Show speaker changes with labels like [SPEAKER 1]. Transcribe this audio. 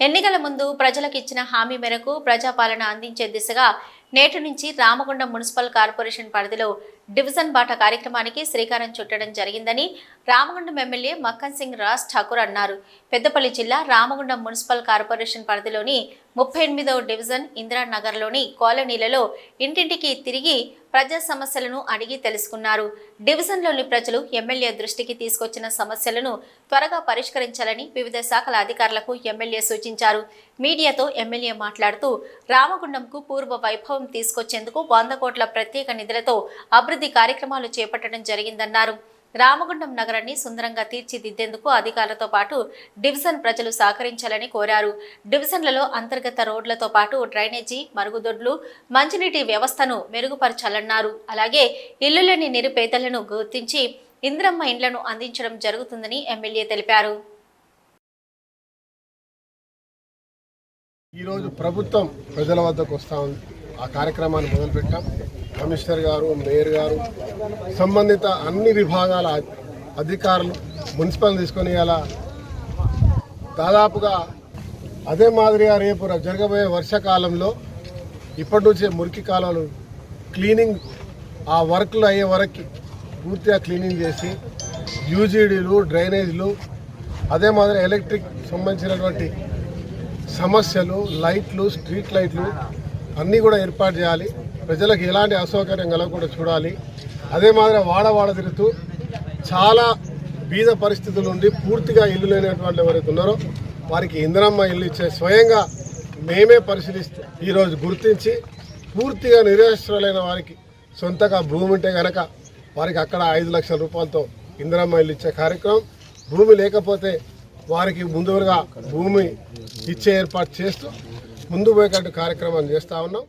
[SPEAKER 1] ఎన్నికల ముందు ప్రజలకు ఇచ్చిన హామీ మేరకు ప్రజాపాలన అందించే దిశగా నేటి నుంచి రామగుండం మున్సిపల్ కార్పొరేషన్ పరిధిలో డివిజన్ బాట కార్యక్రమానికి శ్రీకారం చుట్టడం జరిగిందని రామగుండం ఎమ్మెల్యే మక్కన్ సింగ్ రాజ్ ఠాకూర్ అన్నారు. పెద్దపల్లి జిల్లా రామగుండం మున్సిపల్ కార్పొరేషన్ పరిధిలోని ముప్పై ఎనిమిదవ డివిజన్ ఇందిరానగర్లోని కాలనీలలో ఇంటింటికి తిరిగి ప్రజా సమస్యలను అడిగి తెలుసుకున్నారు. డివిజన్లోని ప్రజలు ఎమ్మెల్యే దృష్టికి తీసుకొచ్చిన సమస్యలను త్వరగా పరిష్కరించాలని వివిధ శాఖల అధికారులకు ఎమ్మెల్యే సూచించారు. మీడియాతో ఎమ్మెల్యే మాట్లాడుతూ రామగుండంకు పూర్వ వైభవం తీసుకొచ్చేందుకు వంద కోట్ల ప్రత్యేక నిధులతో అభివృద్ధి కార్యక్రమాలు చేపట్టడం జరిగిందన్నారు. రామగుండం నగరాన్ని సుందరంగా తీర్చిదిద్దేందుకు అధికారులతో పాటు డివిజన్ ప్రజలు సహకరించాలని కోరారు. డివిజన్లలో అంతర్గత రోడ్లతో పాటు డ్రైనేజీ మరుగుదొడ్లు మంచినీటి వ్యవస్థను మెరుగుపరచాలన్నారు. అలాగే ఇల్లు లేని నిరుపేదలను గుర్తించి ఇంద్రమ్మ ఇండ్లను అందించడం జరుగుతుందని ఎమ్మెల్యే తెలిపారు.
[SPEAKER 2] ఈరోజు ప్రభుత్వం ప్రజల వద్దకు వస్తూ ఉంది. ఆ కార్యక్రమాన్ని మొదలుపెట్టాం. కమిషనర్ గారు మేయర్ గారు సంబంధిత అన్ని విభాగాల అధికారులు మున్సిపల్ తీసుకొని అలా దాదాపుగా అదే మాదిరిగా రేపు జరగబోయే వర్షాకాలంలో ఇప్పటి నుంచే మురికి కాలాలు క్లీనింగ్ ఆ వర్క్లు అయ్యే వరకు పూర్తిగా క్లీనింగ్ చేసి యూజీడీలు డ్రైనేజీలు అదే మాదిరి ఎలక్ట్రిక్ సంబంధించినటువంటి సమస్యలు లైట్లు స్ట్రీట్ లైట్లు అన్నీ కూడా ఏర్పాటు చేయాలి. ప్రజలకు ఎలాంటి అసౌకర్యం కలగకుండా చూడాలి. అదే మాదిరి వాడవాడ తిరుగుతూ చాలా బీద పరిస్థితులు ఉండి పూర్తిగా ఇల్లు లేనటువంటి ఎవరైతే ఉన్నారో వారికి ఇంద్రమ్మ ఇల్లు ఇచ్చే స్వయంగా మేమే పరిశీలిస్తూ ఈరోజు గుర్తించి పూర్తిగా నిరాశ్రులైన వారికి సొంతగా భూమి ఉంటే కనుక వారికి అక్కడ ఐదు లక్షల రూపాయలతో ఇందిరమ్మ ఇల్లు ఇచ్చే కార్యక్రమం. భూమి లేకపోతే వారికి ముందుగా భూమి ఇచ్చే ఏర్పాటు చేస్తూ ముందు పోయేటట్టు కార్యక్రమాన్ని చేస్తూ ఉన్నాం.